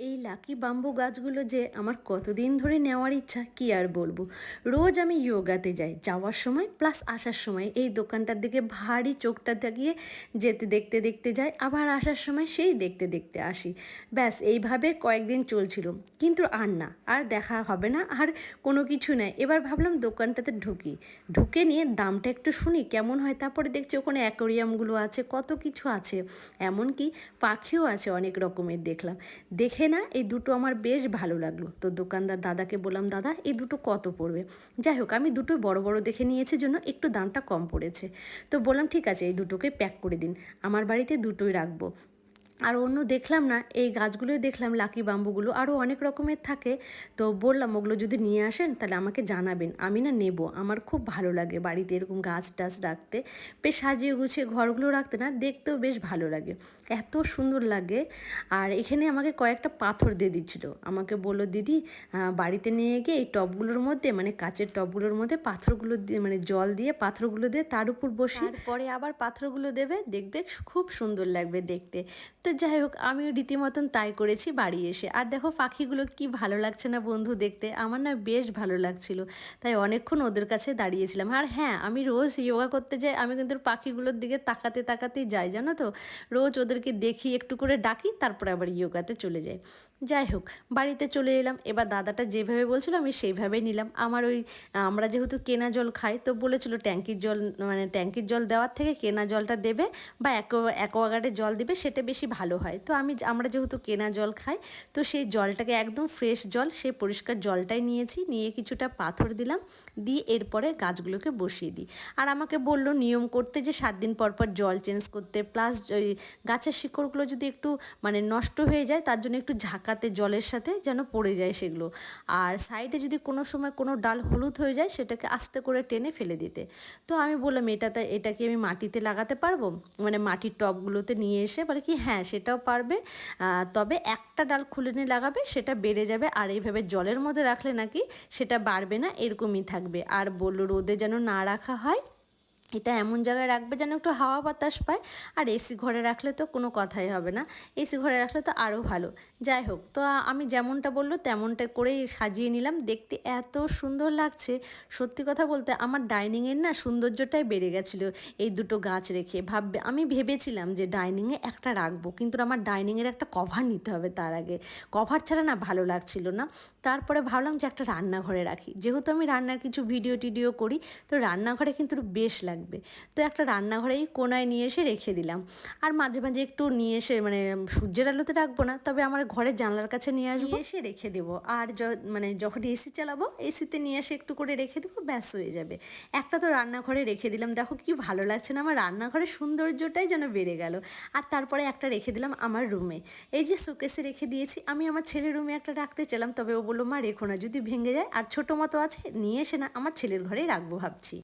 এই lucky bamboo গাছগুলো যে আমার কতদিন ধরে নেওয়ার ইচ্ছা, কি আর বলব? রোজ আমি যোগাতে যাই, যাওয়ার সময় প্লাস আসার সময়। এই দোকানটার দিকে ভারী চোখটা থাকিয়ে যেতে দেখতে দেখতে যাই, আবার আসার সময় সেই দেখতে দেখতে আসি। ব্যাস, এইভাবে কয়েকদিন চলছিল। কিন্তু আর না, আর দেখা হবে না, আর কোনো কিছু নেই। এবার ভাবলাম দোকানটাতে ঢুকি। ঢুকে নিয়ে দামটা একটু শুনি, কেমন হয়? তারপরে দেখছি ওখানে অ্যাকোরিয়ামগুলো আছে, কত কিছু আছে। এমনকি পাখিও আছে অনেক রকমের দেখলাম। দেখে না, এই দুটো আমার বেশ ভালো লাগল। তো দোকানদার দাদাকে বললাম, দাদা, এই দুটো কত পড়বে? যাই হোক, আমি দুটো বড় বড় দেখে নিয়েছি জন্য একটু দামটা কম পড়েছে। তো বললাম, ঠিক আছে, এই দুটোকে প্যাক করে দিন। আমার বাড়িতে দুটোই রাখব। আর অন্য দেখলাম না, এই গাছগুলোই দেখলাম, লাকি বাম্বুগুলো আরও অনেক রকমের থাকে। তো বললাম, ওগুলো যদি নিয়ে আসেন, তাহলে আমাকে জানাবেন। আমি না নেব। আমার খুব ভালো লাগে বাড়িতে এরকম গাছ টাছ রাখতে। বেশ সাজিয়ে গুছিয়ে ঘরগুলো রাখতে না, দেখতেও বেশ ভালো লাগে। এত সুন্দর লাগে। আর এখানে আমাকে কয়েকটা পাথর দিয়ে দিচ্ছিল। আমাকে বলল, দিদি বাড়িতে নিয়ে গিয়ে এই টবগুলোর মধ্যে মানে কাচের টবগুলোর মধ্যে পাথরগুলো দিয়ে মানে জল দিয়ে, পাথরগুলো দিয়ে তার উপর বসি পরে আবার পাথরগুলো দেবে। দেখবে খুব সুন্দর লাগবে দেখতে। তো যাই হোক, আমিও রীতিমতন তাই করেছি বাড়ি এসে। আর দেখো পাখিগুলো কি ভালো লাগছে না বন্ধু দেখতে? আমার না বেশ ভালো লাগছিল। তাই অনেকক্ষণ ওদের কাছে দাঁড়িয়েছিলাম। আর হ্যাঁ আমি রোজ যোগা করতে যাই, আমি কিন্তু পাখিগুলোর দিকে তাকাতে তাকাতেই যাই, জানো তো? রোজ ওদেরকে দেখি, একটু করে ডাকি, তারপরে আবার যোগাতে চলে যাই। যাই হোক, বাড়িতে চলে এলাম। এবার দাদাটা যেভাবে বলছিল, আমি সেইভাবেই নিলাম। আমার ওই, আমরা যেহেতু কেনা জল খাই, তো বলেছিল ট্যাঙ্কির জল মানে ট্যাঙ্কির জল দেওয়ার থেকে কেনা জলটা দেবে বা অ্যাকোয়াগার্ডের জল দেবে, সেটা বেশি ভালো হয়। তো আমি আমরা যেহেতু কেনা জল খাই, তো সেই জলটাকে একদম ফ্রেশ জল সে পরিষ্কার জলটাই নিয়েছি, নিয়ে কিছুটা পাথর দিলাম, দিয়ে এরপরে গাছগুলোকে বসিয়ে দিই। আর আমাকে বলল নিয়ম করতে যে, সাত দিন পর পর জল চেঞ্জ করতে প্লাস ওই গাছের শিকড়গুলো যদি একটু মানে নষ্ট হয়ে যায়, তার জন্য একটু ঝাঁকাতে জলের সাথে যেন পড়ে যায় সেগুলো। আর সাইডে যদি কোনো সময় কোনো ডাল হলুদ হয়ে যায়, সেটাকে আস্তে করে টেনে ফেলে দিতে। তো আমি বললাম, এটাতে এটা কি আমি মাটিতে লাগাতে পারব? মানে মাটির টবগুলোতে নিয়ে এসে বলে কি হ্যাঁ সেটাও পারবে। তবে একটা ডাল খুলে নিয়ে লাগাবে, সেটা বেড়ে যাবে। আর এইভাবে জলের মধ্যে রাখলে নাকি সেটা বাড়বে না, এরকমই থাকবে। আর বলল রোদে যেন না রাখা হয় এটা এমন জায়গায় রাখবে যেন একটু হাওয়া বাতাস পায়, আর এসি ঘরে রাখলে তো কোনো কথাই হবে না। এসি ঘরে রাখলে তো আরও ভালো। যাই হোক, তো আমি যেমনটা বলল তেমনটা করেই সাজিয়ে নিলাম। দেখতে এত সুন্দর লাগছে। সত্যি কথা বলতে আমার ডাইনিংয়ের না সৌন্দর্যটাই বেড়ে গেছিল এই দুটো গাছ রেখে। ভাববে, আমি ভেবেছিলাম যে ডাইনিংয়ে একটা রাখব, কিন্তু আমার ডাইনিংয়ের একটা কভার নিতে হবে তার আগে। কভার ছাড়া না ভালো লাগছিল না। তারপরে ভাবলাম যে একটা রান্নাঘরে রাখি। যেহেতু আমি রান্নার কিছু ভিডিও টিডিও করি, তো রান্নাঘরে কিন্তু বেশ লাগে। লাগবে। তো একটা রান্নাঘরেই কোনায় নিয়ে এসে রেখে দিলাম। আর মাঝে মাঝে একটু নিয়ে এসে মানে সূর্যের আলোতে রাখব না, তবে আমার ঘরের জানলার কাছে নিয়ে আসব। এসে রেখে দেবো। আর মানে যখন এসি চালাবো এসিতে নিয়ে এসে একটু করে রেখে দেবো, ব্যাস হয়ে যাবে। একটা তো রান্নাঘরে রেখে দিলাম। দেখো কি ভালো লাগছে না, আমার রান্নাঘরের সৌন্দর্যটাই যেন বেড়ে গেল। আর তারপরে একটা রেখে দিলাম আমার রুমে। এই যে শোকেসে রেখে দিয়েছি, আমি আমার ছেলের রুমে একটা রাখতে চাইলাম, তবে ও বলল, মা, রেখো না, যদি ভেঙে যায়। আর ছোটো মতো আছে, নিয়ে এসে না, আমার ছেলের ঘরেই রাখব ভাবছি।